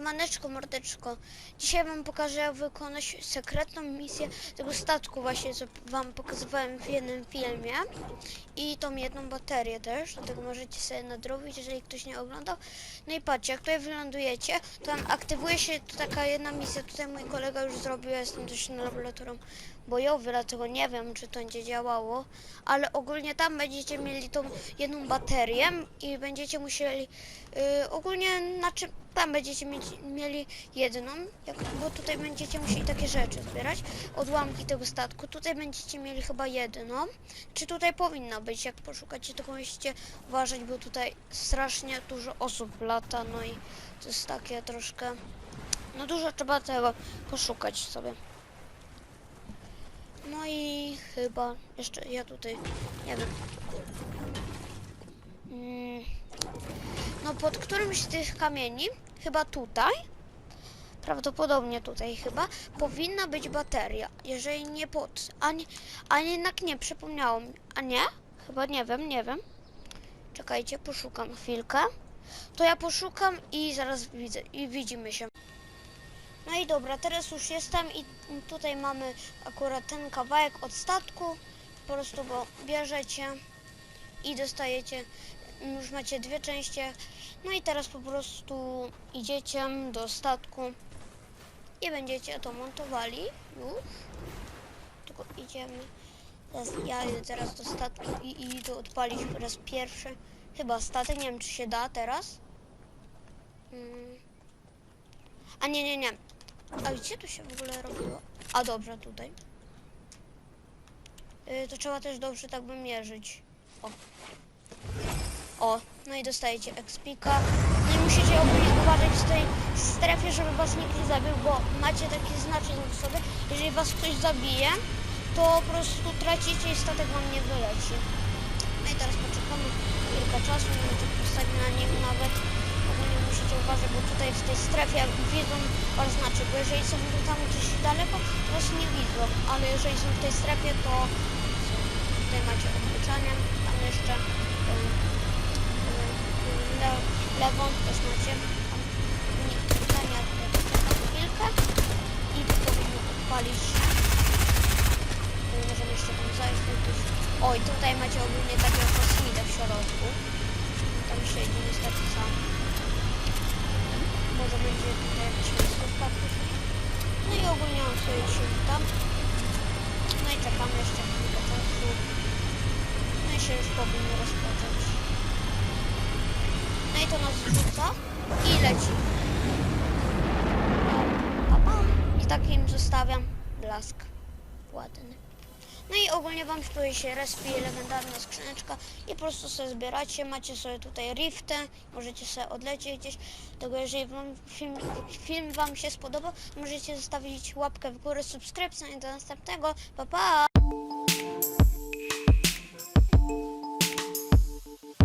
Siemaneczko, mordeczko. Dzisiaj wam pokażę, jak wykonać sekretną misję tego statku właśnie, co wam pokazywałem w jednym filmie. I tą jedną baterię też, dlatego możecie sobie nadrobić, jeżeli ktoś nie oglądał. No i patrzcie, jak tutaj wylądujecie, to tam aktywuje się taka jedna misja. Tutaj mój kolega już zrobił, ja jestem też na laboratorium bojowy, dlatego nie wiem, czy to będzie działało. Ale ogólnie tam będziecie mieli tą jedną baterię i będziecie musieli Yy, ogólnie na czym tam będziecie mieć, mieli jedną, jak, bo tutaj będziecie musieli takie rzeczy zbierać, odłamki tego statku. Tutaj będziecie mieli chyba jedną. Czy tutaj powinna być? Jak poszukacie, tylko musicie uważać, bo tutaj strasznie dużo osób lata, no i to jest takie troszkę. No dużo trzeba tego poszukać sobie. No i chyba jeszcze ja tutaj nie wiem. Mm. No pod którymś z tych kamieni, chyba tutaj, prawdopodobnie tutaj chyba, powinna być bateria. Jeżeli nie pod, a, nie, a jednak nie, przypomniało mi. A nie? Chyba nie wiem, nie wiem. Czekajcie, poszukam chwilkę. To ja poszukam i zaraz widzę, i widzimy się. No i dobra, teraz już jestem i tutaj mamy akurat ten kawałek od statku. Po prostu go bierzecie i dostajecie już macie dwie części. No i teraz po prostu idziecie do statku i będziecie to montowali już. Tylko idziemy. Ja idę teraz do statku i, idę odpalić po raz pierwszy. Chyba statek, nie wiem czy się da teraz. Mm. A nie, nie, nie. A gdzie to się w ogóle robiło? A dobra, tutaj. Y, to trzeba też dobrze tak by mierzyć. O. O, no i dostajecie expika. No i musicie ogólnie uważać w tej strefie, żeby was nikt nie zabił, bo macie taki znaczek w sobie. Jeżeli was ktoś zabije, to po prostu tracicie i statek wam nie wyleci. No i teraz poczekamy kilka czasu, będzie postawić na nim nawet. Uważać, bo tutaj w tej strefie widzą wasz znaczek, bo jeżeli są tam gdzieś daleko, to was nie widzą, ale jeżeli są w tej strefie, to tutaj macie odliczanie, tam jeszcze le, lewą też macie tam tutaj poczekam chwilkę i powinno odpalić. Możemy jeszcze tam zajść tych... Oj, tutaj macie ogólnie takiego kosmita w środku. Tam siedzi niestety sam. Może będzie miejscówka później. No i ogólnie on sobie siedzi tam. No i czekamy jeszcze kilka czasu. No i się już powinno rozpocząć. No i to nas rzuca i leci. Pa, pa. I takim zostawiam blask ładny. No i ogólnie wam tutaj się respi legendarna skrzyneczka i po prostu sobie zbieracie, macie sobie tutaj rifty, możecie sobie odlecieć gdzieś. Tego jeżeli wam film, film wam się spodoba, możecie zostawić łapkę w górę, subskrypcję i do następnego. Pa pa!